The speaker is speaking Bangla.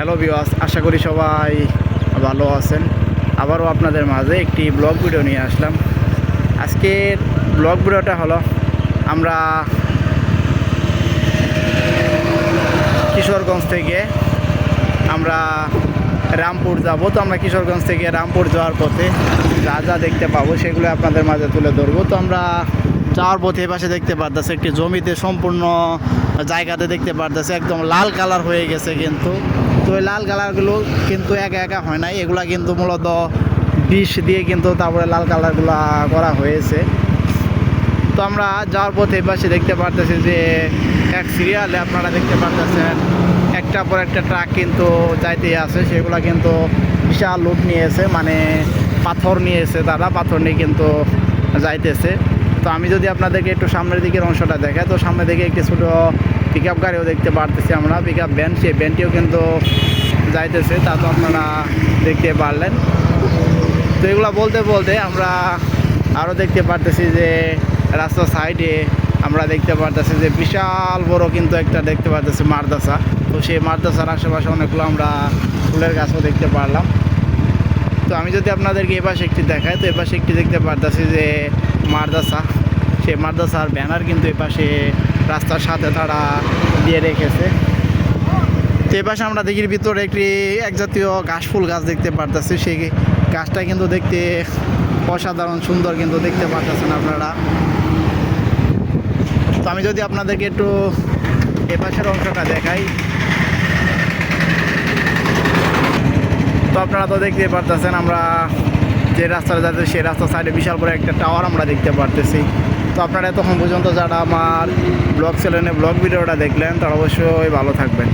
হ্যালো বিওয়াস আশা করি সবাই ভালো আছেন। আবারও আপনাদের মাঝে একটি ব্লগ ভিডিও নিয়ে আসলাম। আজকের ব্লগ ভিডিওটা হলো, আমরা কিশোরগঞ্জ থেকে আমরা রামপুর যাব। তো আমরা কিশোরগঞ্জ থেকে রামপুর যাওয়ার পথে যা যা দেখতে পাবো সেগুলো আপনাদের মাঝে তুলে ধরবো। তো আমরা যাওয়ার পথে পাশে দেখতে পারতেছে, একটি জমিতে সম্পূর্ণ জায়গাতে দেখতে পারতেছে, একদম লাল কালার হয়ে গেছে কিন্তু। তো ওই লাল কালারগুলো কিন্তু একা একা হয় নাই, এগুলা কিন্তু মূলত বিষ দিয়ে কিন্তু তারপরে লাল কালারগুলো করা হয়েছে। তো আমরা যাওয়ার পথে পাশে দেখতে পারতেছি যে এক সিরিয়ালে আপনারা দেখতে পারতেছেন একটা পর একটা ট্রাক কিন্তু যাইতে আছে, সেগুলো কিন্তু বিশাল লুট নিয়েছে মানে পাথর নিয়েছে তারা, পাথর নিয়ে কিন্তু যাইতেছে। তো আমি যদি আপনাদেরকে একটু সামনের দিকের অংশটা দেখাই, তো সামনের দিকে একটি ছোটো পিক আপ গাড়িও দেখতে পারতেছি আমরা। পিক আপ ভ্যান সেই ভ্যানটিও কিন্তু যাইতেছে, তা তো আপনারা দেখতে পারলেন। তো এগুলো বলতে বলতে আমরা আরও দেখতে পারতেছি যে রাস্তার সাইডে আমরা দেখতে পারতেছি যে বিশাল বড় কিন্তু একটা দেখতে পারতেছি মারদাসা। তো সেই মারদাসার আশেপাশে অনেকগুলো আমরা ফুলের গাছও দেখতে পারলাম। তো আমি যদি আপনাদেরকে এপাশে একটি দেখাই, তো এপাশে একটি দেখতে পারতেছি যে মারদাসা। সেই মারদাসার ব্যানার কিন্তু এপাশে রাস্তার সাথে তারা দিয়ে রেখেছে। তো এপাশে আমরা দিঘির ভিতরে একটি এক জাতীয় ঘাস ফুল গাছ দেখতে পারতেছি। সেই গাছটা কিন্তু দেখতে অসাধারণ, সুন্দর কিন্তু দেখতে পারতেছেন আপনারা। তো আমি যদি আপনাদেরকে একটু এপাশের অংশটা দেখাই। তো আপনারা তো দেখতে পারতেছেন আমরা যে রাস্তাটা যাচ্ছে, সেই রাস্তার সাইডে বিশাল বড় একটা টাওয়ার আমরা দেখতে পারতেছি। তো আপনারা এতক্ষণ পর্যন্ত যারা আমার ব্লগ চ্যানেলে ব্লগ ভিডিওটা দেখলেন, তারা অবশ্যই ভালো থাকবেন।